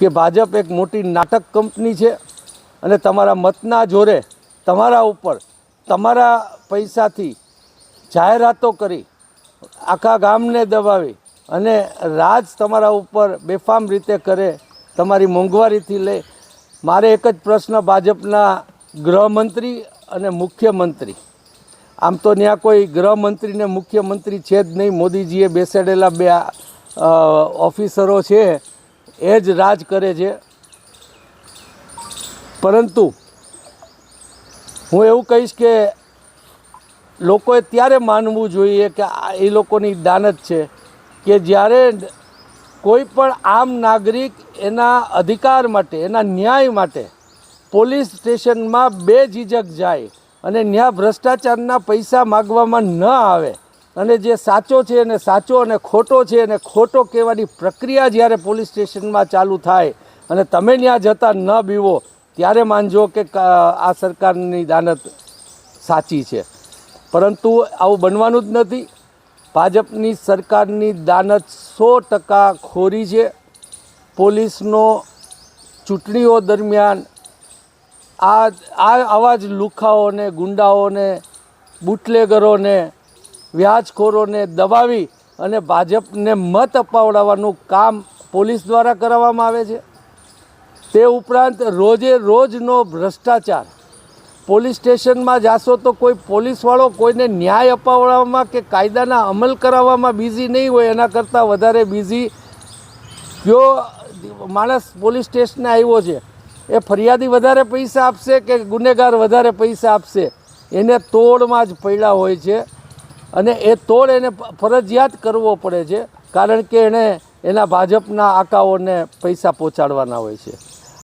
કે ભાજપ એક મોટી નાટક કંપની છે અને તમારા મતના જોરે તમારા ઉપર તમારા પૈસાથી જાહેરાતો કરી આખા ગામને દબાવી અને રાજ તમારા ઉપર બેફામ રીતે કરે, તમારી મોંઘવારીથી લઈ મારે એક જ પ્રશ્ન ભાજપના ગૃહમંત્રી અને મુખ્યમંત્રી. આમ તો ત્યાં કોઈ ગૃહમંત્રી ને મુખ્યમંત્રી છે જ નહીં, મોદીજીએ બેસાડેલા બે ઓફિસરો છે. એ જ રાજ કરે છે. પરંતુ હું એવું કહીશ કે લોકોએ ત્યારે માનવું જોઈએ કે એ લોકોની દાનત છે કે જ્યારે કોઈ પણ આમ નાગરિક એના અધિકાર માટે, એના ન્યાય માટે પોલીસ સ્ટેશનમાં બે ઝીઝક જાય અને ત્યાં ભ્રષ્ટાચારના પૈસા માગવામાં ન આવે અને જે સાચો છે એને સાચો અને ખોટો છે એને ખોટો કહેવાની પ્રક્રિયા જ્યારે પોલીસ સ્ટેશનમાં ચાલુ થાય અને તમે ત્યાં જતા ન બીવો, ત્યારે માનજો કે આ સરકારની દાનત સાચી છે. પરંતુ આવું બનવાનું જ નથી. ભાજપની સરકારની દાનત સો ટકા ખોરી છે. પોલીસનો ચૂંટણીઓ દરમિયાન આ આ આવા જ લુખાઓને, ગુંડાઓને, બુટલેગરોને વ્યાજખોરોને દબાવી અને ભાજપને મત અપાવડાવવાનું કામ પોલીસ દ્વારા કરાવવામાં આવે છે. તે ઉપરાંત રોજે રોજનો ભ્રષ્ટાચાર. પોલીસ સ્ટેશનમાં જાશો તો કોઈ પોલીસવાળો કોઈને ન્યાય અપાવવામાં કે કાયદાના અમલ કરાવવામાં બિઝી નહીં હોય, એના કરતાં વધારે બિઝી. કયો માણસ પોલીસ સ્ટેશને આવ્યો છે, એ ફરિયાદી વધારે પૈસા આપશે કે ગુનેગાર વધારે પૈસા આપશે? એને તોડમાં જ પડ્યા હોય છે. અને એ તોડ એને ફરજિયાત કરવો પડે છે, કારણ કે એણે એના ભાજપના આકાઓને પૈસા પહોંચાડવાના હોય છે.